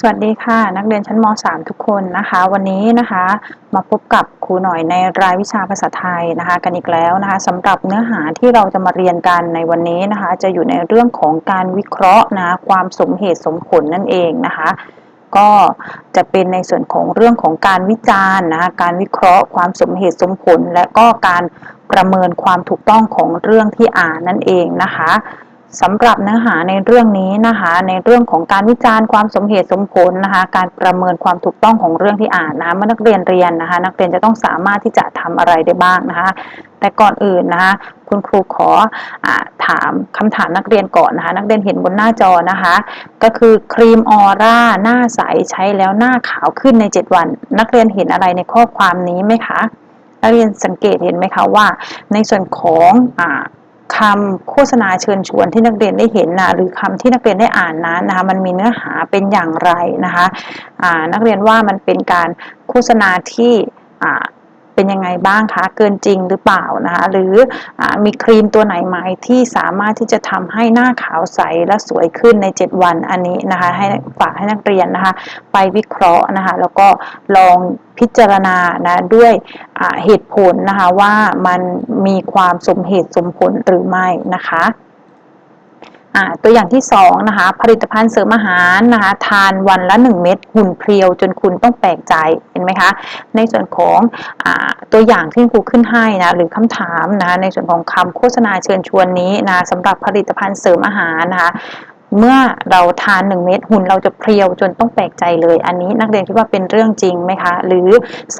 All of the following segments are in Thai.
สวัสดีค่ะ นักเรียนชั้นม .3 ทุกคนนะคะ วันนี้นะคะมาพบกับครูหน่อยในรายวิชาภาษาไทยนะคะ กันอีกแล้วนะคะสำหรับเนื้อหาที่เราจะมาเรียนกันในวันนี้นะคะ จะอยู่ในเรื่องของการวิเคราะห์นะความสมเหตุสมผลนั่นเองนะคะ ก็จะเป็นในส่วนของเรื่องของการวิจารณ์นะการวิเคราะห์ความสมเหตุสมผล และก็การประเมินความถูกต้องของเรื่องที่อ่านนั่นเองนะคะ สำหรับเนื้อหาในเรื่องนี้นะคะ ในเรื่องของการวิจารณ์ความสมเหตุสมผลนะคะ การประเมินความถูกต้องของเรื่องที่อ่านนะเมื่อนักเรียนเรียนนะคะ นักเรียนจะต้องสามารถที่จะทำอะไรได้บ้างนะคะ แต่ก่อนอื่นนะคะคุณครูขออถามคำถามนักเรียนก่อนนะคะ นักเรียนเห็นบนหน้าจอนะคะ ก็คือครีมออร่าหน้าใสใช้แล้วหน้าขาวขึ้นใน 7 วัน นักเรียนเห็นอะไรในข้อความนี้ไหมคะนักเรียนสังเกตเห็นไหมคะว่า ในส่วนของอ คำโฆษณาเชิญชวนที่นักเรียนได้เห็นนะหรือคำที่นักเรียนได้อ่านนั้นนะคะมันมีเนื้อหาเป็นอย่างไรนะคะนักเรียนว่ามันเป็นการโฆษณาที่ เป็นยังไงบ้างคะ เกินจริงหรือเปล่านะคะหรืออมีครีมตัวไหนไหมที่สามารถที่จะทำให้หน้าขาวใสและสวยขึ้นใน 7 วันอันนี้นะคะให้ฝากให้นักเรียนนะคะไปวิเคราะห์นะคะแล้วก็ลองพิจารณานะด้วยเหตุผลนะคะว่ามันมีความสมเหตุสมผลหรือไม่นะคะ ตัวอย่างที่2นะคะผลิตภัณฑ์เสริมอาหารนะคะทานวันละ 1 เม็ดหุ่นเพรียวจนคุณต้องแปลกใจเห็นไหมคะในส่วนของอตัวอย่างที่ครูขึ้นให้นะหรือคำถามนะในส่วนของคำโฆษณาเชิญชวนนี้นะสำหรับผลิตภัณฑ์เสริมอาหารนะคะ เมื่อเราทาน 1 เม็ดหุ่นเราจะเพรียวจนต้องแปลกใจเลย อันนี้นักเรียนคิดว่าเป็นเรื่องจริงไหมคะ หรือ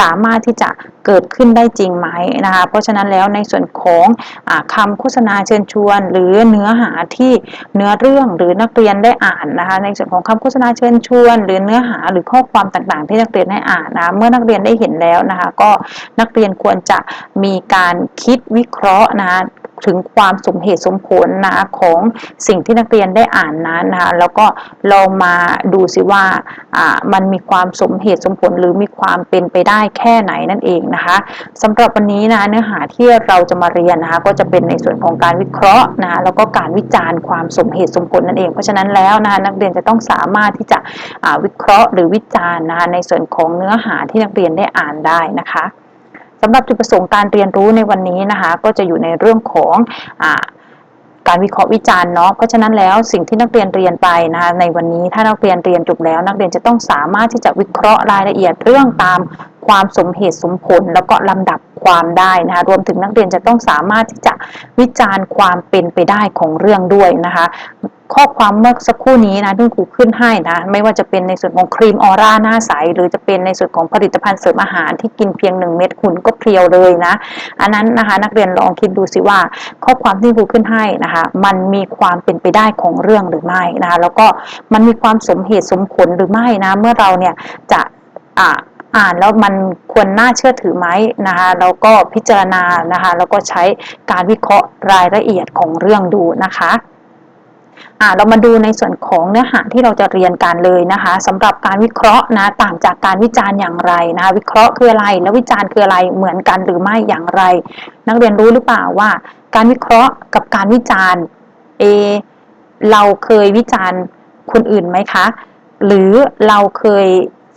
สามารถที่จะเกิดขึ้นได้จริงไหมนะคะ เพราะฉะนั้นแล้วในส่วนของอคำโฆษณาเชิญชวน หรือเนื้อหาที่เนื้อเรื่องหรือนักเรียนได้อ่านนะคะ ในส่วนของคำโฆษณาเชิญชวน หรือเนื้อหาหรือข้อความต่างๆ ที่นักเรียนได้อ่านนะเมื่อนักเรียนได้เห็นแล้วนะคะ ก็นักเรียนควรจะมีการคิดวิเคราะห์นะคะ ถึงความสมเหตุสมผลนะของสิ่งที่นักเรียนได้อ่านนั้นนะคะแล้วก็เรามาดูสิว่ามันมีความสมเหตุสมผลหรือมีความเป็นไปได้แค่ไหนนั่นเองนะคะสำหรับวันนี้นะเนื้อหาที่เราจะมาเรียนนะคะก็จะเป็นในส่วนของการวิเคราะห์นะแล้วก็การวิจารณ์ความสมเหตุสมผลนั่นเอง เพราะฉะนั้นแล้วนะนักเรียนจะต้องสามารถที่จะวิเคราะห์หรือวิจารณ์นะคะในส่วนของเนื้อหาที่นักเรียนได้อ่านได้นะคะ สำหรับจุดประสงค์การเรียนรู้ในวันนี้นะคะก็จะอยู่ในเรื่องของอการวิเคราะห์วิจารณ์เนาะเพราะฉะนั้นแล้วสิ่งที่นักเรียนเรียนไปนะคะในวันนี้ถ้านักเรียนเรียนจบแล้ว นักเรียนจะต้องสามารถที่จะวิเคราะห์รายละเอียดเรื่องตาม ความสมเหตุสมผล แล้วก็ลำดับความได้นะคะรวมถึงนักเรียนจะต้องสามารถที่จะวิจารณ์ความเป็นไปได้ของเรื่องด้วยนะคะข้อความเมื่อสักครู่นี้นะที่ครูขึ้นให้นะไม่ว่าจะเป็นในส่วนของครีมออร่าหน้าใส หรือจะเป็นในส่วนของผลิตภัณฑ์เสริมอาหารที่กินเพียง 1 เม็ดคุณก็เพรียวเลยนะ อันนั้นนะคะนักเรียนลองคิดดูสิว่า ข้อความที่ครูขึ้นให้นะคะมันมีความเป็นไปได้ของเรื่องหรือไม่นะคะแล้วก็มันมีความสมเหตุสมผลหรือไม่นะเมื่อเราเนี่ยจะ อ่านแล้วมันควรน่าเชื่อถือไหมนะคะแล้วก็พิจารณานะคะแล้วก็ใช้การวิเคราะห์รายละเอียดของเรื่องดูนะคะอ่าเรามาดูในส่วนของเนื้อหาที่เราจะเรียนกันเลยนะคะสำหรับการวิเคราะห์นะต่างจากการวิจารณ์อย่างไรนะคะวิเคราะห์คืออะไร แล้ววิจารณ์คืออะไรเหมือนกันหรือไม่อย่างไร นักเรียนรู้หรือเปล่าว่า การวิเคราะห์กับการวิจารณ์เอเราเคยวิจารณ์คนอื่นไหมคะ หรือเราเคย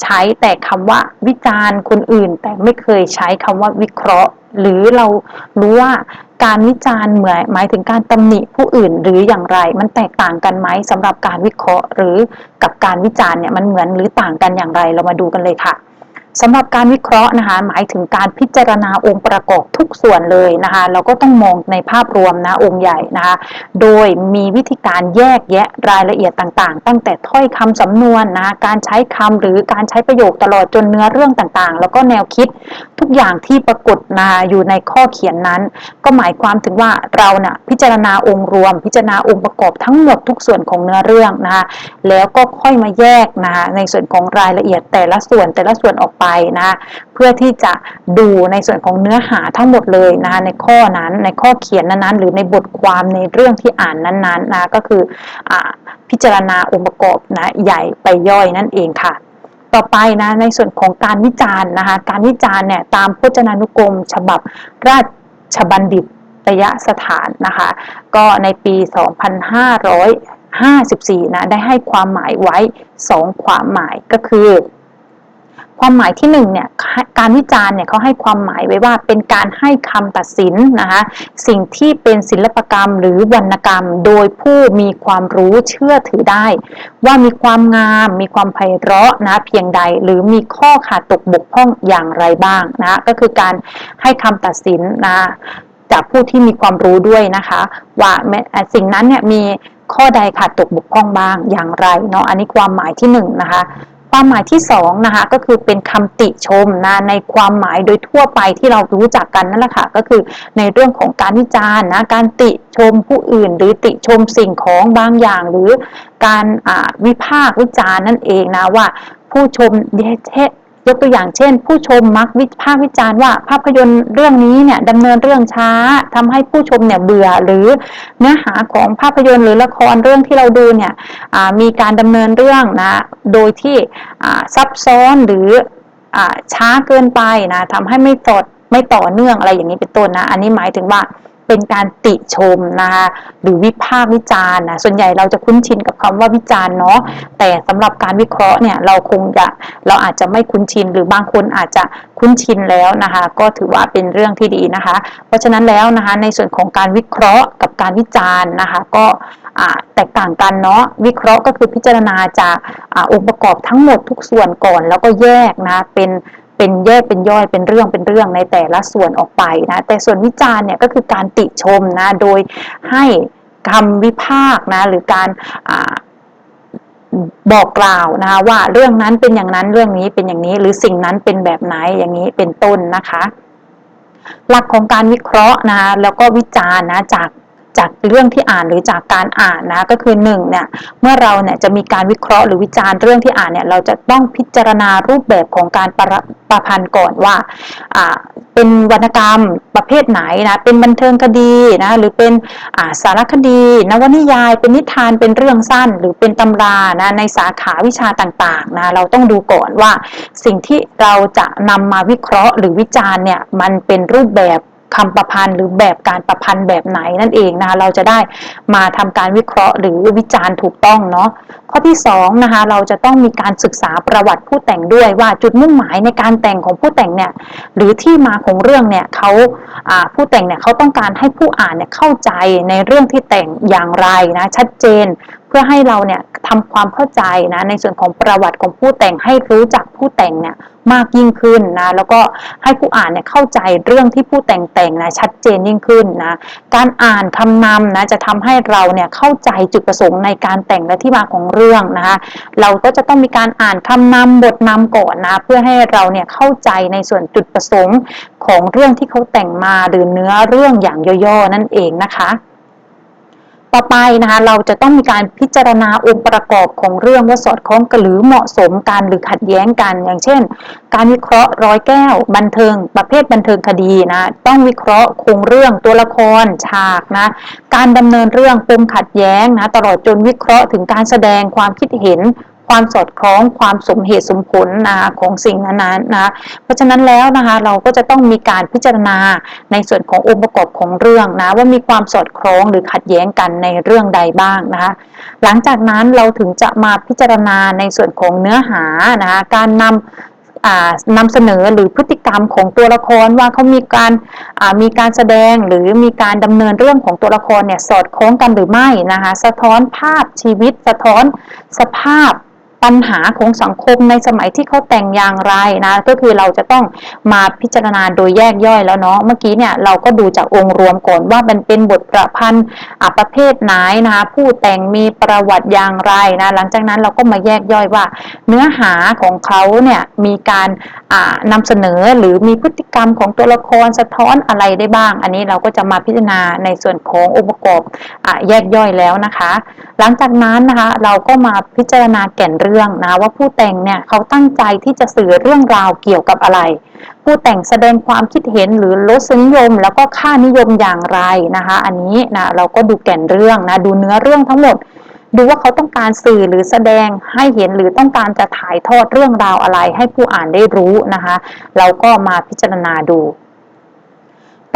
ใช้แต่คำว่าวิจารณ์คนอื่น แต่ไม่เคยใช้คำว่าวิเคราะห์ หรือเรารู้ว่าการวิจารณ์เหมือนหมายถึงการตำหนิผู้อื่นหรืออย่างไร มันแตกต่างกันไหมสำหรับการวิเคราะห์ หรือกับการวิจารณ์เนี่ยมันเหมือนหรือต่างกันอย่างไรเรามาดูกันเลยค่ะ สำหรับการวิเคราะห์นะคะหมายถึงการพิจารณาองค์ประกอบทุกส่วนเลยนะคะเราก็ต้องมองในภาพรวมนะองค์ใหญ่นะคะโดยมีวิธีการแยกแยะรายละเอียดต่างๆ ตั้งแต่ถ้อยคำสำนวนนะการใช้คำหรือการใช้ประโยคตลอดจนเนื้อเรื่องต่างๆ แล้วก็แนวคิดทุกอย่างที่ปรากฏนะอยู่ในข้อเขียนนั้น ก็หมายความถึงว่าเราเนะ่ะพิจารณาองค์รวม พิจารณาองค์ประกอบทั้งหมดทุกส่วนของเนื้อเรื่องนะคะแล้วก็ค่อยมาแยกนะในส่วนของรายละเอียดแต่ละส่วนแต่ละส่วนออกไปนะเพื่อที่จะดูในส่วนของเนื้อหาทั้งหมดเลยนะคะในข้อนั้นในข้อเขียนนั้นๆ หรือในบทความในเรื่องที่อ่านนั้นๆนะก็คืออพิจารณาองค์ประกอบนะใหญ่ไปย่อยนั่นเองค่ะต่อไปนะในส่วนของการวิจารณ์นะคะการวิจารณ์เนี่ยตามพจนานุกรม ฉบับราชบัณฑิตยสถานนะคะก็ในปี 2554นะได้ให้ความหมายไว้ 2 ความหมายก็คือ ความหมายที่1เนี่ยการวิจารณ์เนี่ยเขาให้ความหมายไว้ว่าเป็นการให้คำตัดสินนะคะสิ่งที่เป็นศิลปกรรมหรือวรรณกรรม โดยผู้มีความรู้เชื่อถือได้ ว่ามีความงาม มีความไพเราะนะเพียงใดหรือมีข้อขาดตกบกพร่องอย่างไรบ้างนะก็คือการให้คำตัดสินนะจากผู้ที่มีความรู้ด้วยนะคะ ว่าสิ่งนั้นเนี่ยมีข้อใดขาดตกบกพร่องบ้างอย่างไรเนาะอันนี้ความหมายที่1นนะคะ ความหมายที่2นะคะก็คือเป็นคำติชมนะในความหมายโดยทั่วไปที่เรารู้จักกันนั่นแหละค่ะก็คือในเรื่องของการวิจารณ์นะการติชมผู้อื่น หรือติชมสิ่งของบางอย่าง หรือการวิพากษ์วิจารณ์นั่นเองนะว่าผู้ชมเยกตัวอย่างเช่น ผู้ชมมักวิพากษ์วิจารณ์ว่าภาพยนตร์เรื่องนี้เนี่ยดำเนินเรื่องช้าทำให้ผู้ชมเนี่ยเบื่อหรือเนื้อหาของภาพยนตร์หรือละครเรื่องที่เราดูเนี่ยมีการดำเนินเรื่องนะโดยที่ซับซ้อนหรือช้าเกินไปนะทำให้ไม่สดไม่ต่อเนื่องอะไรอย่างนี้เป็นต้นนะ อันนี้หมายถึงว่า เป็นการติชมนะคะหรือวิพากษ์วิจารณ์นะส่วนใหญ่เราจะคุ้นชินกับคำว่าวิจารณ์เนาะแต่สำหรับการวิเคราะห์เนี่ยเราคงจะเราอาจจะไม่คุ้นชิน หรือบางคนอาจจะคุ้นชินแล้วนะคะก็ถือว่าเป็นเรื่องที่ดีนะคะ เพราะฉะนั้นแล้วนะคะในส่วนของการวิเคราะห์กับการวิจารณ์นะคะก็แตกต่างกันเนาะวิเคราะห์ก็คือพิจารณาจากอองค์ประกอบทั้งหมดทุกส่วนก่อน แล้วก็แยกนะเป็น เป็นแยกเป็นย่อยเป็นเรื่องเป็นเรื่องในแต่ละส่วนออกไปนะแต่ส่วนวิจารณ์เนี่ยก็คือการติชมนะโดยให้คำวิพากษ์นะหรือการบอกกล่าวนะคะว่าเรื่องนั้นเป็นอย่างนั้นเรื่องนี้เป็นอย่างนี้หรือสิ่งนั้นเป็นแบบไหนอย่างนี้เป็นต้นนะคะ หลักของการวิเคราะห์นะแล้วก็วิจารณ์นะจาก จากเรื่องที่อ่านหรือจากการอ่านนะก็คือหนึ่งเนี่ยเมื่อเราเนี่ยจะมีการวิเคราะห์หรือวิจารณ์เรื่องที่อ่านเนี่ยเราจะต้องพิจารณารูปแบบของการประประพันธ์ก่อนว่าอ่าเป็นวรรณกรรมประเภทไหนนะเป็นบันเทิงคดีนะหรือเป็นสารคดีนวนิยาย เป็นนิทานเป็นเรื่องสั้น หรือเป็นตำรานะในสาขาวิชาต่างๆนะเราต้องดูก่อนว่าสิ่งที่เราจะนำมาวิเคราะห์หรือวิจารณ์เนี่ยมันเป็นรูปแบบ คำประพันธ์หรือแบบการประพันธ์แบบไหนนั่นเองนะคะเราจะได้มาทำการวิเคราะห์หรือวิจารณ์ถูกต้องเนาะข้อที่2นะคะเราจะต้องมีการศึกษาประวัติผู้แต่งด้วยว่าจุดมุ่งหมายในการแต่งของผู้แต่งเนี่ยหรือที่มาของเรื่องเนี่ยเขาผู้แต่งเนี่ยเขาต้องการให้ผู้อ่านเนี่ยเข้าใจในเรื่องที่แต่งอย่างไรนะชัดเจน เพื่อให้เราเนี่ยทำความเข้าใจนะในส่วนของประวัติของผู้แต่งให้รู้จักผู้แต่งเนี่ยมากยิ่งขึ้นนะแล้วก็ให้ผู้อ่านเนี่ยเข้าใจเรื่องที่ผู้แต่งแต่งนะชัดเจนยิ่งขึ้นนะการอ่านคำนำนะจะทำให้เราเนี่ยเข้าใจจุดประสงค์ในการแต่งและที่มาของเรื่องนะคะเราก็จะต้องมีการอ่านคำนำบทนำก่อนนะเพื่อให้เราเนี่ยเข้าใจในส่วนจุดประสงค์ของเรื่องที่เขาแต่งมาหรือเนื้อเรื่องอย่างย่อๆนั่นเองนะคะ ต่อไปนะคะเราจะต้องมีการพิจารณาองค์ประกอบของเรื่องว่าสอดคล้องกันหรือเหมาะสมกันหรือขัดแย้งกัน อย่างเช่น การวิเคราะห์ร้อยแก้ว บันเทิง ประเภทบันเทิงคดีนะต้องวิเคราะห์โครงเรื่องตัวละครฉากนะการดำเนินเรื่องปมขัดแย้งนะตลอดจนวิเคราะห์ถึงการแสดงความคิดเห็น ความสอดคล้องความสมเหตุสมผลนะของสิ่งนั้นๆนะเพราะฉะนั้นแล้วนะคะเราก็จะต้องมีการพิจารณาในส่วนขององค์ประกอบของเรื่องนะว่ามีความสอดคล้องหรือขัดแย้งกันในเรื่องใดบ้างนะคะหลังจากนั้นเราถึงจะมาพิจารณาในส่วนของเนื้อหานะคะการนำนำเสนอหรือพฤติกรรมของตัวละครว่าเขามีการมีการแสดงหรือมีการดำเนินเรื่องของตัวละครเนี่ยสอดคล้องกันหรือไม่นะคะ สะท้อนภาพชีวิต สะท้อนสภาพ ปัญหาของสังคมในสมัยที่เขาแต่งอย่างไรนะ ก็คือเราจะต้องมาพิจารณาโดยแยกย่อยแล้วเนาะเมื่อกี้เนี่ยเราก็ดูจากองค์รวมก่อนว่ามันเป็นบทประพันธ์ประเภทไหนนะคะผู้แต่งมีประวัติอย่างไรนะหลังจากนั้นเราก็มาแยกย่อยว่า เนื้อหาของเขาเนี่ยมีการนำเสนอหรือมีพฤติกรรมของตัวละครสะท้อนอะไรได้บ้าง อันนี้เราก็จะมาพิจารณาในส่วนขององค์ประกอบแยกย่อยแล้วนะคะ หลังจากนั้นนะคะเราก็มาพิจารณาแก่นเรื่องรื่องนะว่าผู้แต่งเนี่ยเขาตั้งใจที่จะสื่อเรื่องราวเกี่ยวกับอะไร ผู้แต่งแสดงความคิดเห็นหรือรสนิยม แล้วก็ค่านิยมอย่างไรนะคะ อันนี้นะเราก็ดูแก่นเรื่องนะดูเนื้อเรื่องทั้งหมด ดูว่าเขาต้องการสื่อหรือแสดงให้เห็นหรือต้องการจะถ่ายทอดเรื่องราวอะไร ให้ผู้อ่านได้รู้นะคะ เราก็มาพิจารณาดู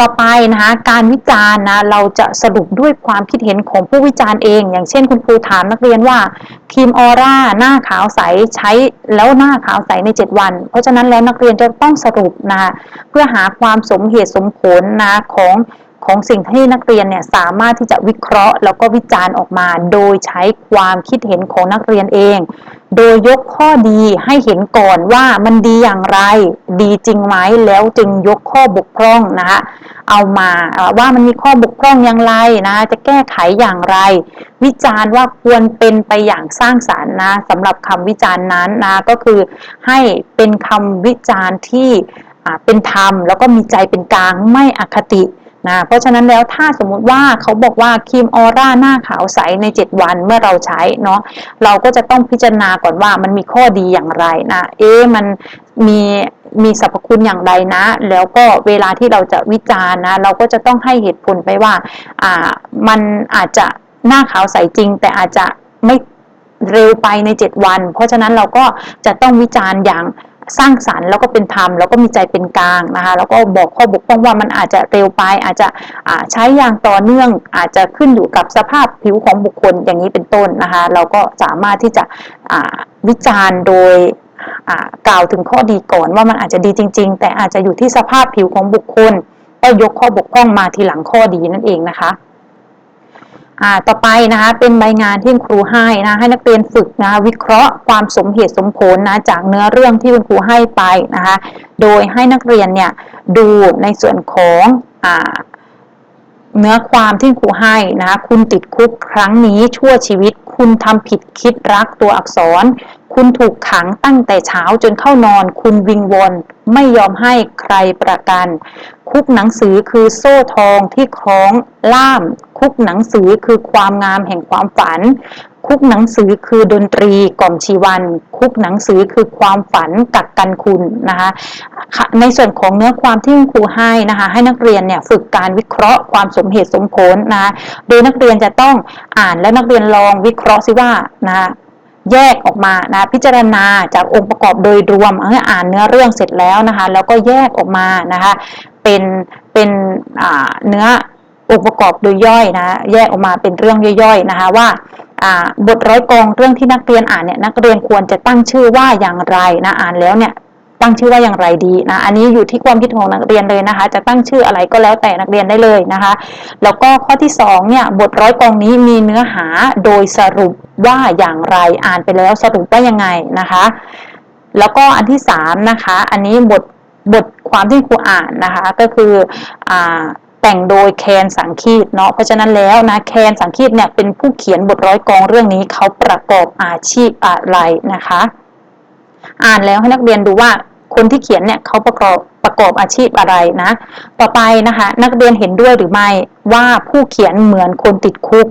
ต่อไปนะคะการวิจารณ์นะเราจะสรุปด้วยความคิดเห็นของผู้วิจารณ์เอง อย่างเช่นคุณครูถามนักเรียนว่าครีมออร่าหน้าขาวใสใช้แล้วหน้าขาวใสใน 7 วัน เพราะฉะนั้นแล้วนักเรียนจะต้องสรุปนะเพื่อหาความสมเหตุสมผลนะของของสิ่งที่นักเรียนเนี่ยสามารถที่จะวิเคราะห์ แล้วก็วิจารณ์ออกมา โดยใช้ความคิดเห็นของนักเรียนเอง โดยยกข้อดีให้เห็นก่อนว่ามันดีอย่างไร ดีจริงไหมแล้วจึงยกข้อบกพร่องนะคะเอามาว่ามันมีข้อบกพร่องอย่างไรนะจะแก้ไขอย่างไร วิจารณ์ว่าควรเป็นไปอย่างสร้างสารรค์นะสำหรับคำวิจารณ์นั้นนะก็คือให้เป็นคำวิจารณ์ที่เป็นธรรม แล้วก็มีใจเป็นกลางไม่อคติ นะเพราะฉะนั้นแล้วถ้าสมมุติว่าเขาบอกว่าครีมออร่าหน้าขาวใสใน 7 วันเมื่อเราใช้เนาะเราก็จะต้องพิจารณาก่อนว่ามันมีข้อดีอย่างไรนะเอ๊มันมีมีสรรพคุณอย่างไรนะ แล้วก็เวลาที่เราจะวิจารณ์นะ เราก็จะต้องให้เหตุผลไปว่าอ่ามันอาจจะหน้าขาวใสจริง แต่อาจจะไม่เร็วไปใน 7 วัน เพราะฉะนั้นเราก็จะต้องวิจารณ์อย่าง สร้างสารรค์แล้วก็เป็นธรรมแล้วก็มีใจเป็นกลางนะคะแล้วก็บอกข้อบกพร่องว่ามันอาจจะเร็วไป อาจจะใช้อย่างต่อเนื่อง อาจจะขึ้นอยู่กับสภาพผิวของบุคคลอย่างนี้เป็นต้นนะคะเราก็สามารถที่จะวิจารณ์โดยกล่าวถึงข้อดีก่อนว่ามันอาจจะดีจริง ๆ แต่อาจจะอยู่ที่สภาพผิวของบุคคลก็ยกข้อบกพร่องมาทีหลังข้อดีนั่นเองนะคะ อ่าต่อไปนะคะเป็นใบงานที่ครูให้นะให้นักเรียนฝึกนะวิเคราะห์ความสมเหตุสมผลนะจากเนื้อเรื่องที่คุณครูให้ไปนะคะโดยให้นักเรียนเนี่ยดูในส่วนของอ่าเนื้อความที่ครูให้นะคะคุณติดคุกครั้งนี้ชั่วชีวิต คุณทำผิดคิดรักตัวอักษร คุณถูกขังตั้งแต่เช้าจนเข้านอน คุณวิงวอน ไม่ยอมให้ใครประกัน คุกหนังสือคือโซ่ทองที่คล้องล่าม คุกหนังสือคือความงามแห่งความฝัน คุกหนังสือคือดนตรีกล่อมชีวัน คุกหนังสือคือความฝันกักกันคุณนะคะในส่วนของเนื้อความที่ครูให้นะคะให้นักเรียนเนี่ยฝึกการวิเคราะห์ความสมเหตุสมผลนะคะโดยนักเรียนจะต้องอ่านและนักเรียนลองวิเคราะห์ซิว่านะคะ แยกออกมานะพิจารณาจากองค์ประกอบโดยรวมเมื่ออ่านเนื้อเรื่องเสร็จแล้วนะคะ แล้วก็แยกออกมานะคะเป็นเป็นเนื้อองค์ประกอบโดยย่อยนะแยกออกมาเป็นเรื่องย่อยๆนะคะว่าบทร้อยกองเรื่องที่นักเรียนอ่านเนี่ยนักเรียนควรจะตั้งชื่อว่าอย่างไรนะอ่านแล้วเนี่ย ตั้งชื่อว่าอย่างไรดีนะอันนี้อยู่ที่ความคิดของนักเรียนเลยนะคะ จะตั้งชื่ออะไรก็แล้วแต่นักเรียนได้เลยนะคะ แล้วก็ข้อที่2เนี่ยบทร้อยกองนี้มีเนื้อหาโดยสรุปว่าอย่างไรอ่านไปแล้วสรุปว่ายังไงนะคะ แล้วก็อันที่3นะคะอันนี้บทบทความที่ครูอ่านนะคะก็คืออ่าแต่งโดยแคนสังคีตเนาะเพราะฉะนั้นแล้วนะแคนสังคีตเนี่ยเป็นผู้เขียนบทร้อยกองเรื่องนี้เขาประกอบอาชีพอะไรนะคะ อ่านแล้วให้นักเรียนดูว่าคนที่เขียนเนี่ยเขาประกอบประกอบอาชีพอะไรนะ ต่อไปนะคะ นักเรียนเห็นด้วยหรือไม่ว่าผู้เขียนเหมือนคนติดคุก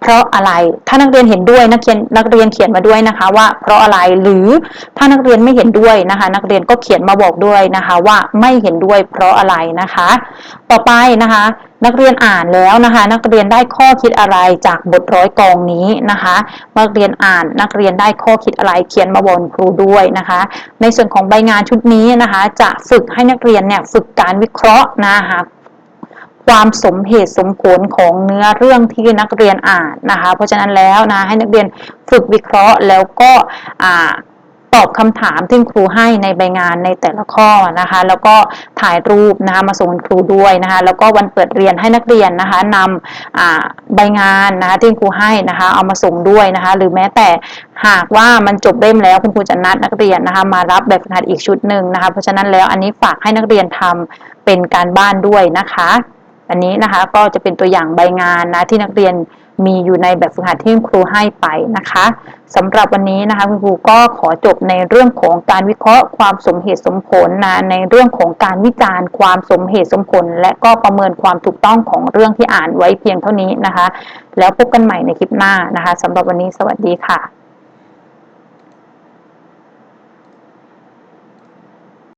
เพราะอะไร ถ้านักเรียนเห็นด้วยนักเขียนนักเรียนเขียนมาด้วยนะคะ ว่า เพราะอะไรหรือถ้านักเรียนไม่เห็นด้วยนะคะ นักเรียนก็เขียนมาบอกด้วยนะคะ ว่าไม่เห็นด้วยเพราะอะไรนะคะ ต่อไปนะคะ นักเรียนอ่านแล้วนะคะ นักเรียนได้ข้อคิดอะไรจากบทร้อยกองนี้นะคะนักเรียนอ่านนักเรียนได้ข้อคิดอะไรเขียนมาบอกครูด้วยนะคะ ในส่วนของใบงานชุดนี้นะคะ จะฝึกให้นักเรียนเนี่ยฝึกการวิเคราะห์นะคะความสมเหตุสมผลของเนื้อเรื่องที่นักเรียนอ่านนะคะ เพราะฉะนั้นแล้วนะให้นักเรียนฝึกวิเคราะห์แล้วก็ ตอบคำถามที่ครูให้ในใบงานในแต่ละข้อนะคะ แล้วก็ถ่ายรูปนะคะมาส่งครูด้วยนะคะ แล้วก็วันเปิดเรียนให้นักเรียนนะคะนำใบงานนะคะที่ครูให้นะคะเอามาส่งด้วยนะคะ หรือแม้แต่หากว่ามันจบเล่มแล้วคุณครูจะนัดนักเรียนนะคะมารับแบบฝึกหัดอีกชุดหนึ่งนะคะ เพราะฉะนั้นแล้วอันนี้ฝากให้นักเรียนทำเป็นการบ้านด้วยนะคะ อันนี้นะคะก็จะเป็นตัวอย่างใบงานนะที่นักเรียนมีอยู่ในแบบฝึกหัดที่ครูให้ไปนะคะ สำหรับวันนี้นะคะคุณครูก็ขอจบในเรื่องของการวิเคราะห์ความสมเหตุสมผลนะในเรื่องของการวิจารณ์ ความสมเหตุสมผล และก็ประเมินความถูกต้องของเรื่องที่อ่านไว้เพียงเท่านี้นะคะ แล้วพบกันใหม่ในคลิปหน้านะคะสำหรับวันนี้สวัสดีค่ะ